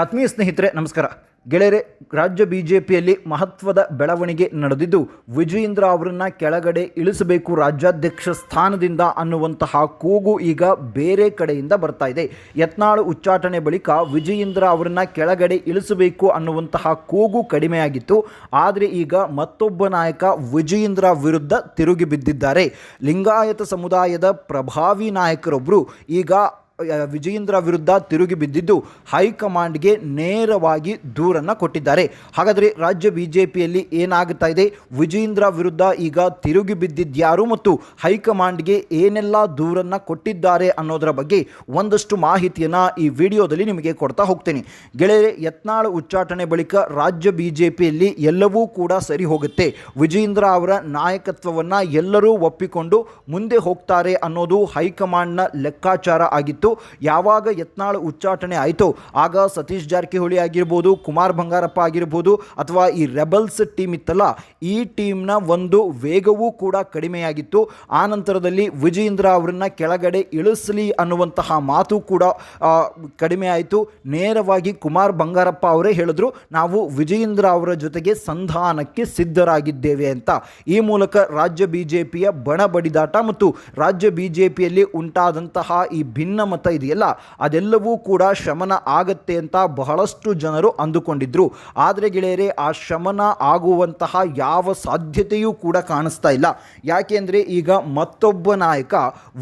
ಆತ್ಮೀಯ ಸ್ನೇಹಿತರೆ, ನಮಸ್ಕಾರ. ಗೆಳೆಯರೆ, ರಾಜ್ಯ ಬಿ ಜೆ ಪಿಯಲ್ಲಿ ಮಹತ್ವದ ಬೆಳವಣಿಗೆ ನಡೆದಿದ್ದು, ವಿಜಯೇಂದ್ರ ಅವರನ್ನು ಕೆಳಗಡೆ ಇಳಿಸಬೇಕು ರಾಜ್ಯಾಧ್ಯಕ್ಷ ಸ್ಥಾನದಿಂದ ಅನ್ನುವಂತಹ ಕೂಗು ಈಗ ಬೇರೆ ಕಡೆಯಿಂದ ಬರ್ತಾ ಇದೆ. ಯತ್ನಾಳು ಉಚ್ಚಾಟನೆ ಬಳಿಕ ವಿಜಯೇಂದ್ರ ಅವರನ್ನು ಕೆಳಗಡೆ ಇಳಿಸಬೇಕು ಅನ್ನುವಂತಹ ಕೂಗು ಕಡಿಮೆಯಾಗಿತ್ತು. ಆದರೆ ಈಗ ಮತ್ತೊಬ್ಬ ನಾಯಕ ವಿಜಯೇಂದ್ರ ವಿರುದ್ಧ ತಿರುಗಿ ಬಿದ್ದಿದ್ದಾರೆ. ಲಿಂಗಾಯತ ಸಮುದಾಯದ ಪ್ರಭಾವಿ ನಾಯಕರೊಬ್ಬರು ಈಗ ವಿಜಯೇಂದ್ರ ವಿರುದ್ಧ ತಿರುಗಿ ಬಿದ್ದಿದ್ದು ಹೈಕಮಾಂಡ್ಗೆ ನೇರವಾಗಿ ದೂರನ್ನು ಕೊಟ್ಟಿದ್ದಾರೆ. ಹಾಗಾದರೆ ರಾಜ್ಯ ಬಿ ಜೆ ಏನಾಗುತ್ತಾ ಇದೆ? ವಿಜಯೇಂದ್ರ ವಿರುದ್ಧ ಈಗ ತಿರುಗಿ ಬಿದ್ದಿದ್ಯಾರು ಮತ್ತು ಹೈಕಮಾಂಡ್ಗೆ ಏನೆಲ್ಲ ದೂರನ್ನು ಕೊಟ್ಟಿದ್ದಾರೆ ಅನ್ನೋದರ ಬಗ್ಗೆ ಒಂದಷ್ಟು ಮಾಹಿತಿಯನ್ನು ಈ ವಿಡಿಯೋದಲ್ಲಿ ನಿಮಗೆ ಕೊಡ್ತಾ ಹೋಗ್ತೇನೆ. ಗೆಳೆಯರೆ, ಯತ್ನಾಳ್ ಉಚ್ಚಾಟನೆ ಬಳಿಕ ರಾಜ್ಯ ಬಿ ಜೆ ಎಲ್ಲವೂ ಕೂಡ ಸರಿ ಹೋಗುತ್ತೆ. ವಿಜಯೇಂದ್ರ ಅವರ ನಾಯಕತ್ವವನ್ನು ಎಲ್ಲರೂ ಒಪ್ಪಿಕೊಂಡು ಮುಂದೆ ಹೋಗ್ತಾರೆ ಅನ್ನೋದು ಹೈಕಮಾಂಡ್ನ ಲೆಕ್ಕಾಚಾರ ಆಗಿತ್ತು. ಯಾವಾಗ ಯತ್ನಾಳ್ ಉಚ್ಚಾಟನೆ ಆಯಿತು ಆಗ ಸತೀಶ್ ಜಾರಕಿಹೊಳಿ ಆಗಿರ್ಬೋದು, ಕುಮಾರ್ ಬಂಗಾರಪ್ಪ ಆಗಿರ್ಬೋದು ಅಥವಾ ಈ ರೆಬಲ್ಸ್ ಟೀಮ್ ಇತ್ತಲ್ಲ, ಈ ಟೀಮ್ನ ಒಂದು ವೇಗವೂ ಕೂಡ ಕಡಿಮೆಯಾಗಿತ್ತು. ಆ ನಂತರದಲ್ಲಿ ವಿಜಯೇಂದ್ರ ಅವರನ್ನು ಕೆಳಗಡೆ ಇಳಿಸಲಿ ಅನ್ನುವಂತಹ ಮಾತು ಕೂಡ ಕಡಿಮೆ ಆಯಿತು. ನೇರವಾಗಿ ಕುಮಾರ್ ಬಂಗಾರಪ್ಪ ಅವರೇ ಹೇಳಿದ್ರು, ನಾವು ವಿಜಯೇಂದ್ರ ಅವರ ಜೊತೆಗೆ ಸಂಧಾನಕ್ಕೆ ಸಿದ್ಧರಾಗಿದ್ದೇವೆ ಅಂತ. ಈ ಮೂಲಕ ರಾಜ್ಯ ಬಿ ಜೆ ಪಿಯ ಬಣ ಬಡಿದಾಟ ಮತ್ತು ರಾಜ್ಯ ಬಿ ಜೆ ಉಂಟಾದಂತಹ ಈ ಭಿನ್ನಮತ ಇದೆಯಲ್ಲ, ಅದೆಲ್ಲವೂ ಕೂಡ ಶಮನ ಆಗತ್ತೆ ಅಂತ ಬಹಳಷ್ಟು ಜನರು ಅಂದುಕೊಂಡಿದ್ರು. ಆದರೆ ಗೆಳೆಯರೆ, ಆ ಶಮನ ಆಗುವಂತಹ ಯಾವ ಸಾಧ್ಯತೆಯೂ ಕೂಡ ಕಾಣಿಸ್ತಾ ಇಲ್ಲ. ಯಾಕೆಂದರೆ ಈಗ ಮತ್ತೊಬ್ಬ ನಾಯಕ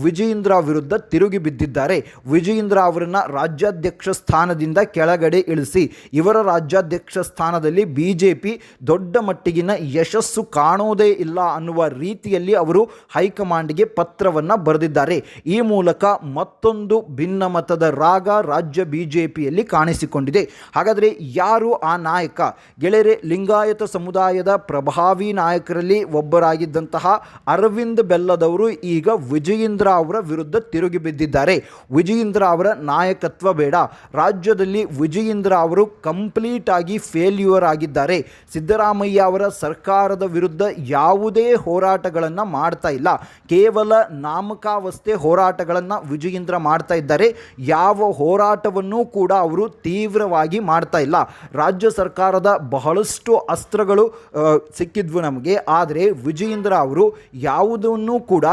ವಿಜಯೇಂದ್ರ ವಿರುದ್ಧ ತಿರುಗಿ ಬಿದ್ದಿದ್ದಾರೆ. ವಿಜಯೇಂದ್ರ ಅವರನ್ನ ರಾಜ್ಯಾಧ್ಯಕ್ಷ ಸ್ಥಾನದಿಂದ ಕೆಳಗಡೆ ಇಳಿಸಿ, ಇವರ ರಾಜ್ಯಾಧ್ಯಕ್ಷ ಸ್ಥಾನದಲ್ಲಿ ಬಿ ದೊಡ್ಡ ಮಟ್ಟಿಗಿನ ಯಶಸ್ಸು ಕಾಣೋದೇ ಇಲ್ಲ ಅನ್ನುವ ರೀತಿಯಲ್ಲಿ ಅವರು ಹೈಕಮಾಂಡ್ಗೆ ಪತ್ರವನ್ನು ಬರೆದಿದ್ದಾರೆ. ಈ ಮೂಲಕ ಮತ್ತೊಂದು ಭಿನ್ನಮತದ ರಾಗ ರಾಜ್ಯ ಬಿ ಜೆ ಪಿಯಲ್ಲಿ ಕಾಣಿಸಿಕೊಂಡಿದೆ. ಹಾಗಾದರೆ ಯಾರು ಆ ನಾಯಕ? ಗೆಳೆಯರೆ, ಲಿಂಗಾಯತ ಸಮುದಾಯದ ಪ್ರಭಾವಿ ನಾಯಕರಲ್ಲಿ ಒಬ್ಬರಾಗಿದ್ದಂತಹ ಅರವಿಂದ್ ಬೆಲ್ಲದವರು ಈಗ ವಿಜಯೇಂದ್ರ ಅವರ ವಿರುದ್ಧ ತಿರುಗಿ ಬಿದ್ದಿದ್ದಾರೆ. ವಿಜಯೇಂದ್ರ ಅವರ ನಾಯಕತ್ವ ಬೇಡ. ರಾಜ್ಯದಲ್ಲಿ ವಿಜಯೇಂದ್ರ ಅವರು ಕಂಪ್ಲೀಟ್ ಆಗಿ ಫೇಲ್ಯೂರ್ ಆಗಿದ್ದಾರೆ. ಸಿದ್ದರಾಮಯ್ಯ ಅವರ ಸರ್ಕಾರದ ವಿರುದ್ಧ ಯಾವುದೇ ಹೋರಾಟಗಳನ್ನು ಮಾಡ್ತಾ ಇಲ್ಲ. ಕೇವಲ ನಾಮಕಾವಸ್ಥೆ ಹೋರಾಟಗಳನ್ನು ವಿಜಯೇಂದ್ರ ಮಾಡ್ತಾ ಇದ್ದಾರೆ. ಯಾವ ಹೋರಾಟವನ್ನು ಕೂಡ ಅವರು ತೀವ್ರವಾಗಿ ಮಾಡ್ತಾ ಇಲ್ಲ. ರಾಜ್ಯ ಸರ್ಕಾರದ ಬಹಳಷ್ಟು ಅಸ್ತ್ರಗಳು ಸಿಕ್ಕಿದ್ವು ನಮಗೆ. ಆದರೆ ವಿಜಯೇಂದ್ರ ಅವರು ಯಾವುದನ್ನು ಕೂಡ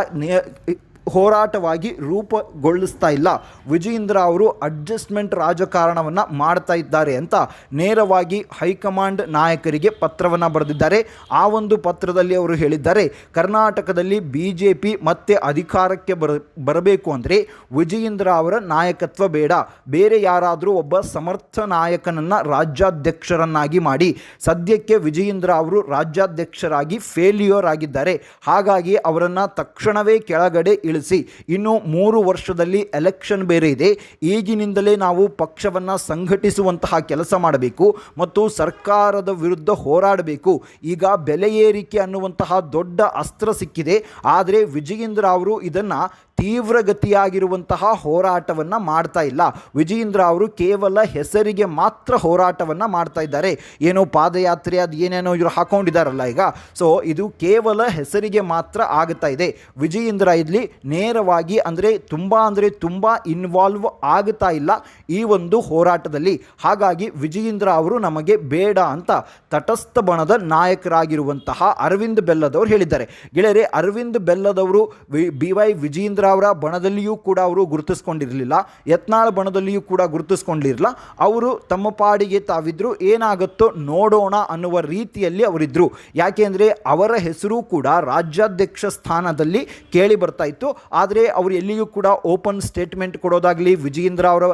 ಹೋರಾಟವಾಗಿ ರೂಪುಗೊಳಿಸ್ತಾ ಇಲ್ಲ. ವಿಜಯೇಂದ್ರ ಅವರು ಅಡ್ಜಸ್ಟ್ಮೆಂಟ್ ರಾಜಕಾರಣವನ್ನು ಮಾಡ್ತಾ ಇದ್ದಾರೆ ಅಂತ ನೇರವಾಗಿ ಹೈಕಮಾಂಡ್ ನಾಯಕರಿಗೆ ಪತ್ರವನ್ನು ಬರೆದಿದ್ದಾರೆ. ಆ ಒಂದು ಪತ್ರದಲ್ಲಿ ಅವರು ಹೇಳಿದ್ದಾರೆ, ಕರ್ನಾಟಕದಲ್ಲಿ ಬಿ ಜೆ ಪಿ ಮತ್ತೆ ಅಧಿಕಾರಕ್ಕೆ ಬರ, ಬರಬೇಕು ಅಂದರೆ ವಿಜಯೇಂದ್ರ ಅವರ ನಾಯಕತ್ವ ಬೇಡ. ಬೇರೆ ಯಾರಾದರೂ ಒಬ್ಬ ಸಮರ್ಥ ನಾಯಕನನ್ನು ರಾಜ್ಯಾಧ್ಯಕ್ಷರನ್ನಾಗಿ ಮಾಡಿ. ಸದ್ಯಕ್ಕೆ ವಿಜಯೇಂದ್ರ ಅವರು ರಾಜ್ಯಾಧ್ಯಕ್ಷರಾಗಿ ಫೇಲ್ಯೂರ್ ಆಗಿದ್ದಾರೆ. ಹಾಗಾಗಿ ಅವರನ್ನು ತಕ್ಷಣವೇ ಕೆಳಗಡೆ ಇಳಿಸಿ ಇನ್ನು ಮೂರು ವರ್ಷದಲ್ಲಿ ಎಲೆಕ್ಷನ್ ಬೇರೆ ಇದೆ. ಈಗಿನಿಂದಲೇ ನಾವು ಪಕ್ಷವನ್ನು ಸಂಘಟಿಸುವಂತಹ ಕೆಲಸ ಮಾಡಬೇಕು ಮತ್ತು ಸರ್ಕಾರದ ವಿರುದ್ಧ ಹೋರಾಡಬೇಕು. ಈಗ ಬೆಲೆ ಏರಿಕೆ ಅನ್ನುವಂತಹ ದೊಡ್ಡ ಅಸ್ತ್ರ ಸಿಕ್ಕಿದೆ. ಆದರೆ ವಿಜಯೇಂದ್ರ ಅವರು ಇದನ್ನು ತೀವ್ರಗತಿಯಾಗಿರುವಂತಹ ಹೋರಾಟವನ್ನು ಮಾಡ್ತಾ ಇಲ್ಲ. ವಿಜಯೇಂದ್ರ ಅವರು ಕೇವಲ ಹೆಸರಿಗೆ ಮಾತ್ರ ಹೋರಾಟವನ್ನು ಮಾಡ್ತಾ ಇದ್ದಾರೆ. ಏನೋ ಪಾದಯಾತ್ರೆ ಅದು ಏನೇನೋ ಇವರು ಹಾಕೊಂಡಿದ್ದಾರಲ್ಲ ಈಗ. ಸೊ ಇದು ಕೇವಲ ಹೆಸರಿಗೆ ಮಾತ್ರ ಆಗ್ತಾ ಇದೆ. ವಿಜಯೇಂದ್ರ ಇಲ್ಲಿ ನೇರವಾಗಿ ಅಂದರೆ ತುಂಬ ಅಂದರೆ ತುಂಬ ಇನ್ವಾಲ್ವ್ ಆಗ್ತಾ ಇಲ್ಲ ಈ ಒಂದು ಹೋರಾಟದಲ್ಲಿ. ಹಾಗಾಗಿ ವಿಜಯೇಂದ್ರ ಅವರು ನಮಗೆ ಬೇಡ ಅಂತ ತಟಸ್ಥ ಬಣದ ನಾಯಕರಾಗಿರುವಂತಹ ಅರವಿಂದ್ ಬೆಲ್ಲದವರು ಹೇಳಿದ್ದಾರೆ. ಗೆಳೆಯರೆ, ಅರವಿಂದ್ ಬೆಲ್ಲದವರು ವಿ- ಬಿ ವೈ ವಿಜಯೇಂದ್ರ ಅವರ ಬಣದಲ್ಲಿಯೂ ಕೂಡ ಅವರು ಗುರುತಿಸ್ಕೊಂಡಿರಲಿಲ್ಲ. ಯತ್ನಾಳ್ ಬಣದಲ್ಲಿಯೂ ಕೂಡ ಗುರುತಿಸ್ಕೊಂಡಿರಲಿಲ್ಲ. ಅವರು ತಮ್ಮ ಪಾಡಿಗೆ ತಾವಿದ್ರು, ಏನಾಗುತ್ತೋ ನೋಡೋಣ ಅನ್ನುವ ರೀತಿಯಲ್ಲಿ ಅವರಿದ್ದರು ಯಾಕೆಂದರೆ ಅವರ ಹೆಸರು ಕೂಡ ರಾಜ್ಯಾಧ್ಯಕ್ಷ ಸ್ಥಾನದಲ್ಲಿ ಕೇಳಿ ಬರ್ತಾ ಇತ್ತು. ಆದರೆ ಅವರು ಎಲ್ಲಿಯೂ ಕೂಡ ಓಪನ್ ಸ್ಟೇಟ್ಮೆಂಟ್ ಕೊಡೋದಾಗಲಿ, ವಿಜಯೇಂದ್ರ ಅವರ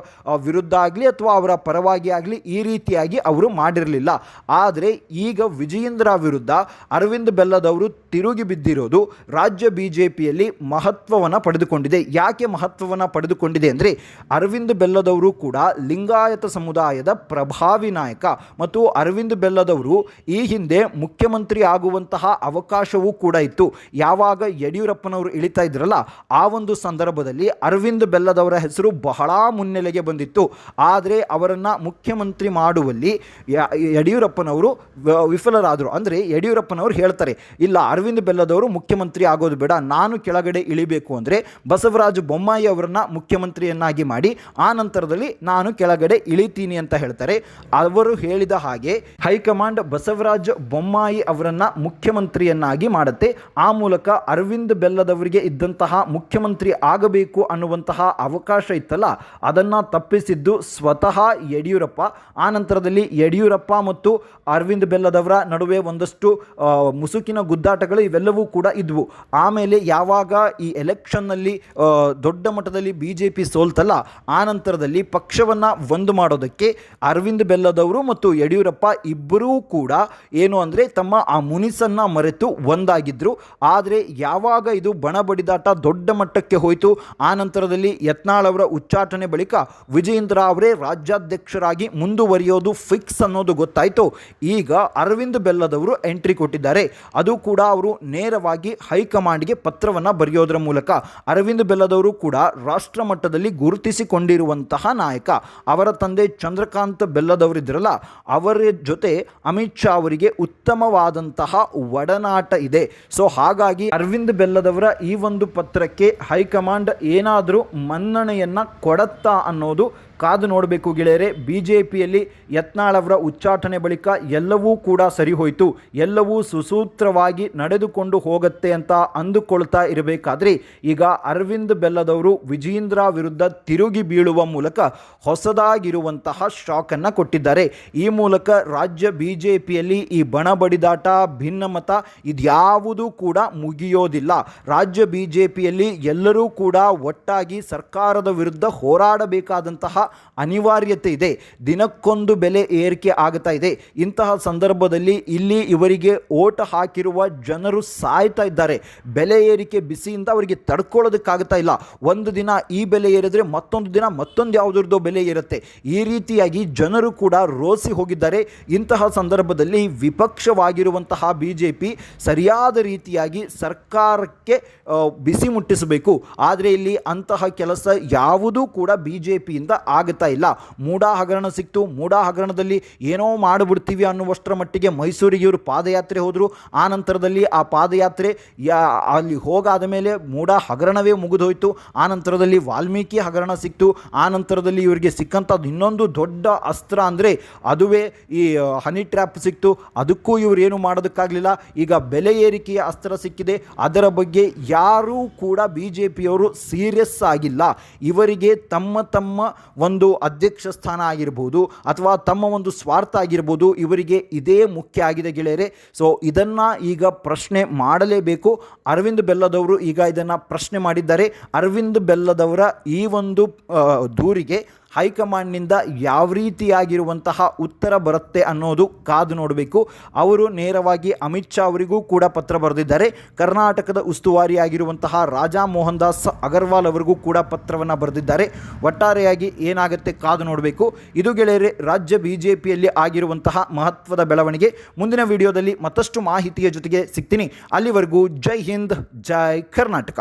ವಿರುದ್ಧ ಆಗಲಿ ಅಥವಾ ಅವರ ಪರವಾಗಿ ಆಗಲಿ ಈ ರೀತಿಯಾಗಿ ಅವರು ಮಾಡಿರಲಿಲ್ಲ. ಆದರೆ ಈಗ ವಿಜಯೇಂದ್ರ ವಿರುದ್ಧ ಅರವಿಂದ್ ಬೆಲ್ಲದವರು ತಿರುಗಿ ಬಿದ್ದಿರೋದು ರಾಜ್ಯ ಬಿಜೆಪಿಯಲ್ಲಿ ಮಹತ್ವವನ್ನು ಪಡೆದುಕೊಂಡಿದೆ. ಯಾಕೆ ಮಹತ್ವವನ್ನು ಪಡೆದುಕೊಂಡಿದೆ ಅಂದರೆ ಅರವಿಂದ್ ಬೆಲ್ಲದವರು ಕೂಡ ಲಿಂಗಾಯತ ಸಮುದಾಯದ ಪ್ರಭಾವಿ ನಾಯಕ ಮತ್ತು ಅರವಿಂದ್ ಬೆಲ್ಲದವರು ಈ ಹಿಂದೆ ಮುಖ್ಯಮಂತ್ರಿ ಆಗುವಂತಹ ಅವಕಾಶವೂ ಕೂಡ ಇತ್ತು. ಯಾವಾಗ ಯಡಿಯೂರಪ್ಪನವರು ಇಳಿತಾ ಇದ್ರಲ್ಲ, ಆ ಒಂದು ಸಂದರ್ಭದಲ್ಲಿ ಅರವಿಂದ್ ಬೆಲ್ಲದವರ ಹೆಸರು ಬಹಳ ಮುನ್ನೆಲೆಗೆ ಬಂದಿತ್ತು. ಆದರೆ ಅವರನ್ನು ಮುಖ್ಯಮಂತ್ರಿ ಮಾಡುವಲ್ಲಿ ಯಡಿಯೂರಪ್ಪನವರು ವಿಫಲರಾದರು. ಅಂದರೆ ಯಡಿಯೂರಪ್ಪನವರು ಹೇಳ್ತಾರೆ, ಇಲ್ಲ, ಅರವಿಂದ್ ಬೆಲ್ಲದವರು ಮುಖ್ಯಮಂತ್ರಿ ಆಗೋದು ಬೇಡ. ನಾನು ಕೆಳಗಡೆ ಇಳಿಬೇಕು. ಅಂದರೆ ಬಸವರಾಜ ಬೊಮ್ಮಾಯಿ ಅವರನ್ನ ಮುಖ್ಯಮಂತ್ರಿಯನ್ನಾಗಿ ಮಾಡಿ, ಆ ನಂತರದಲ್ಲಿ ನಾನು ಕೆಳಗಡೆ ಇಳಿತೀನಿ ಅಂತ ಹೇಳ್ತಾರೆ. ಅವರು ಹೇಳಿದ ಹಾಗೆ ಹೈಕಮಾಂಡ್ ಬಸವರಾಜ ಬೊಮ್ಮಾಯಿ ಅವರನ್ನ ಮುಖ್ಯಮಂತ್ರಿಯನ್ನಾಗಿ ಮಾಡುತ್ತೆ. ಆ ಮೂಲಕ ಅರವಿಂದ್ ಬೆಲ್ಲದವರಿಗೆ ಇದ್ದಂತಹ ಮುಖ್ಯಮಂತ್ರಿ ಆಗಬೇಕು ಅನ್ನುವಂತಹ ಅವಕಾಶ ಇತ್ತಲ್ಲ, ಅದನ್ನು ತಪ್ಪಿಸಿದ್ದು ಸ್ವತಃ ಯಡಿಯೂರಪ್ಪ. ಆ ನಂತರದಲ್ಲಿ ಯಡಿಯೂರಪ್ಪ ಮತ್ತು ಅರವಿಂದ್ ಬೆಲ್ಲದವರ ನಡುವೆ ಒಂದಷ್ಟು ಮುಸುಕಿನ ಗುದ್ದಾಟಗಳು ಇವೆಲ್ಲವೂ ಕೂಡ ಇದ್ವು. ಆಮೇಲೆ ಯಾವಾಗ ಈ ಎಲೆಕ್ಷನ್ನಲ್ಲಿ ಆ, ದೊಡ್ಡ ಮಟ್ಟದಲ್ಲಿ ಬಿ ಜೆ ಪಿ ಸೋಲ್ತಲ್ಲ ಆ ನಂತರದಲ್ಲಿ ಪಕ್ಷವನ್ನು ಒಂದು ಮಾಡೋದಕ್ಕೆ ಅರವಿಂದ್ ಬೆಲ್ಲದವರು ಮತ್ತು ಯಡಿಯೂರಪ್ಪ ಇಬ್ಬರೂ ಕೂಡ ಏನು ಅಂದರೆ ತಮ್ಮ ಆ ಮುನಿಸನ್ನು ಮರೆತು ಒಂದಾಗಿದ್ದರು ಆದರೆ ಯಾವಾಗ ಇದು ಬಣ ಬಡಿದಾಟ ದೊಡ್ಡ ಮಟ್ಟಕ್ಕೆ ಹೋಯಿತು ಆ ನಂತರದಲ್ಲಿ ಯತ್ನಾಳ್ ಅವರ ಉಚ್ಚಾಟನೆ ಬಳಿಕ ವಿಜಯೇಂದ್ರ ಅವರೇ ರಾಜ್ಯಾಧ್ಯಕ್ಷರಾಗಿ ಮುಂದುವರಿಯೋದು ಫಿಕ್ಸ್ ಅನ್ನೋದು ಗೊತ್ತಾಯಿತು. ಈಗ ಅರವಿಂದ್ ಬೆಲ್ಲದವರು ಎಂಟ್ರಿ ಕೊಟ್ಟಿದ್ದಾರೆ. ಅದು ಕೂಡ ಅವರು ನೇರವಾಗಿ ಹೈಕಮಾಂಡ್ಗೆ ಪತ್ರವನ್ನು ಬರೆಯೋದರ ಮೂಲಕ. ಅರವಿಂದ್ ಬೆಲ್ಲದವರು ಕೂಡ ರಾಷ್ಟ್ರ ಮಟ್ಟದಲ್ಲಿ ಗುರುತಿಸಿಕೊಂಡಿರುವಂತಹ ನಾಯಕ. ಅವರ ತಂದೆ ಚಂದ್ರಕಾಂತ್ ಬೆಲ್ಲದವರಿದ್ರಲ್ಲ, ಅವರ ಜೊತೆ ಅಮಿತ್ ಶಾ ಅವರಿಗೆ ಉತ್ತಮವಾದಂತಹ ಒಡನಾಟ ಇದೆ. ಸೊ ಹಾಗಾಗಿ ಅರವಿಂದ್ ಬೆಲ್ಲದವರ ಈ ಒಂದು ಪತ್ರಕ್ಕೆ ಹೈಕಮಾಂಡ್ ಏನಾದರೂ ಮನ್ನಣೆಯನ್ನು ಕೊಡತ್ತಾ ಅನ್ನೋದು ಕಾದು ನೋಡಬೇಕು ಗೆಳೆಯರೆ ಬಿ ಜೆ ಪಿಯಲ್ಲಿ ಯತ್ನಾಳ್ ಅವರ ಉಚ್ಚಾಟನೆ ಬಳಿಕ ಎಲ್ಲವೂ ಕೂಡ ಸರಿ ಹೋಯಿತು. ಎಲ್ಲವೂ ಸುಸೂತ್ರವಾಗಿ ನಡೆದುಕೊಂಡು ಹೋಗುತ್ತೆ ಅಂತ ಅಂದುಕೊಳ್ತಾ ಇರಬೇಕಾದ್ರೆ ಈಗ ಅರವಿಂದ್ ಬೆಲ್ಲದವರು ವಿಜೇಂದ್ರ ವಿರುದ್ಧ ತಿರುಗಿ ಬೀಳುವ ಮೂಲಕ ಹೊಸದಾಗಿರುವಂತಹ ಶಾಕನ್ನು ಕೊಟ್ಟಿದ್ದಾರೆ. ಈ ಮೂಲಕ ರಾಜ್ಯ ಬಿ ಜೆ ಪಿಯಲ್ಲಿ ಈ ಬಣ ಬಡಿದಾಟ, ಭಿನ್ನಮತ ಇದ್ಯಾವುದೂ ಕೂಡ ಮುಗಿಯೋದಿಲ್ಲ. ರಾಜ್ಯ ಬಿ ಜೆ ಪಿಯಲ್ಲಿ ಎಲ್ಲರೂ ಕೂಡ ಒಟ್ಟಾಗಿ ಸರ್ಕಾರದ ವಿರುದ್ಧ ಹೋರಾಡಬೇಕಾದಂತಹ ಅನಿವಾರ್ಯತೆ ಇದೆ. ದಿನಕ್ಕೊಂದು ಬೆಲೆ ಏರಿಕೆ ಆಗ್ತಾ ಇದೆ. ಇಂತಹ ಸಂದರ್ಭದಲ್ಲಿ ಇಲ್ಲಿ ಇವರಿಗೆ ಓಟ ಹಾಕಿರುವ ಜನರು ಸಾಯ್ತಾ ಇದ್ದಾರೆ. ಬೆಲೆ ಏರಿಕೆ ಬಿಸಿಯಿಂದ ಅವರಿಗೆ ತಡ್ಕೊಳ್ಳೋದಕ್ಕಾಗ್ತಾ ಇಲ್ಲ. ಒಂದು ದಿನ ಈ ಬೆಲೆ ಏರಿದ್ರೆ ಮತ್ತೊಂದು ದಿನ ಮತ್ತೊಂದು ಯಾವುದ್ರದ್ದೋ ಬೆಲೆ ಇರುತ್ತೆ ಈ ರೀತಿಯಾಗಿ ಜನರು ಕೂಡ ರೋಸಿ ಹೋಗಿದ್ದಾರೆ. ಇಂತಹ ಸಂದರ್ಭದಲ್ಲಿ ವಿಪಕ್ಷವಾಗಿರುವಂತಹ ಬಿ ಜೆ ಪಿ ಸರಿಯಾದ ರೀತಿಯಾಗಿ ಸರ್ಕಾರಕ್ಕೆ ಬಿಸಿ ಮುಟ್ಟಿಸಬೇಕು. ಆದರೆ ಇಲ್ಲಿ ಅಂತಹ ಕೆಲಸ ಯಾವುದೂ ಕೂಡ ಬಿ ಜೆ ಪಿಯಿಂದ ಆಗ್ತಾ ಇಲ್ಲ. ಮೂಡಾ ಹಗರಣ ಸಿಕ್ತು. ಮೂಡಾ ಹಗರಣದಲ್ಲಿ ಏನೋ ಮಾಡಿಬಿಡ್ತೀವಿ ಅನ್ನುವಷ್ಟರ ಮಟ್ಟಿಗೆ ಮೈಸೂರಿಗೆ ಇವರು ಪಾದಯಾತ್ರೆ ಹೋದರು. ಆ ನಂತರದಲ್ಲಿ ಆ ಪಾದಯಾತ್ರೆ ಯಾ, ಅಲ್ಲಿ ಹೋಗಾದ ಮೇಲೆ ಮೂಡಾ ಹಗರಣವೇ ಮುಗಿದೋಯ್ತು. ಆ ನಂತರದಲ್ಲಿ ವಾಲ್ಮೀಕಿ ಹಗರಣ ಸಿಕ್ತು. ಆ ನಂತರದಲ್ಲಿ ಇವರಿಗೆ ಸಿಕ್ಕಂಥದ್ದು ಇನ್ನೊಂದು ದೊಡ್ಡ ಅಸ್ತ್ರ ಅಂದರೆ ಅದುವೇ ಈ ಹನಿ ಟ್ರ್ಯಾಪ್ ಸಿಕ್ತು. ಅದಕ್ಕೂ ಇವರು ಏನು ಮಾಡೋದಕ್ಕಾಗಲಿಲ್ಲ. ಈಗ ಬೆಲೆ ಏರಿಕೆಯ ಅಸ್ತ್ರ ಸಿಕ್ಕಿದೆ. ಅದರ ಬಗ್ಗೆ ಯಾರೂ ಕೂಡ ಬಿ ಜೆ ಪಿಯವರು ಸೀರಿಯಸ್ ಆಗಿಲ್ಲ. ಇವರಿಗೆ ತಮ್ಮ ತಮ್ಮ ಒಂದು ಅಧ್ಯಕ್ಷ ಸ್ಥಾನ ಆಗಿರ್ಬೋದು ಅಥವಾ ತಮ್ಮ ಒಂದು ಸ್ವಾರ್ಥ ಆಗಿರ್ಬೋದು ಇವರಿಗೆ ಇದೇ ಮುಖ್ಯ ಆಗಿದೆ ಗೆಳೆಯರೆ. ಸೊ ಇದನ್ನು ಈಗ ಪ್ರಶ್ನೆ ಮಾಡಲೇಬೇಕು. ಅರವಿಂದ್ ಬೆಲ್ಲದವರು ಈಗ ಇದನ್ನು ಪ್ರಶ್ನೆ ಮಾಡಿದ್ದಾರೆ. ಅರವಿಂದ್ ಬೆಲ್ಲದವರ ಈ ಒಂದು ದೂರಿಗೆ ಹೈಕಮಾಂಡ್ನಿಂದ ಯಾವ ರೀತಿಯಾಗಿರುವಂತಹ ಉತ್ತರ ಬರುತ್ತೆ ಅನ್ನೋದು ಕಾದು ನೋಡಬೇಕು. ಅವರು ನೇರವಾಗಿ ಅಮಿತ್ ಶಾ ಅವರಿಗೂ ಕೂಡ ಪತ್ರ ಬರೆದಿದ್ದಾರೆ. ಕರ್ನಾಟಕದ ಉಸ್ತುವಾರಿಯಾಗಿರುವಂತಹ ರಾಜಾ ಮೋಹನ್ ದಾಸ್ ಅಗರ್ವಾಲ್ ಅವರಿಗೂ ಕೂಡ ಪತ್ರವನ್ನು ಬರೆದಿದ್ದಾರೆ. ಒಟ್ಟಾರೆಯಾಗಿ ಏನಾಗುತ್ತೆ ಕಾದು ನೋಡಬೇಕು. ಇದು ಗೆಳೆಯರೆ, ರಾಜ್ಯ ಬಿ ಜೆ ಪಿಯಲ್ಲಿ ಆಗಿರುವಂತಹ ಮಹತ್ವದ ಬೆಳವಣಿಗೆ. ಮುಂದಿನ ವಿಡಿಯೋದಲ್ಲಿ ಮತ್ತಷ್ಟು ಮಾಹಿತಿಯ ಜೊತೆಗೆ ಸಿಗ್ತೀನಿ. ಅಲ್ಲಿವರೆಗೂ ಜೈ ಹಿಂದ್, ಜೈ ಕರ್ನಾಟಕ.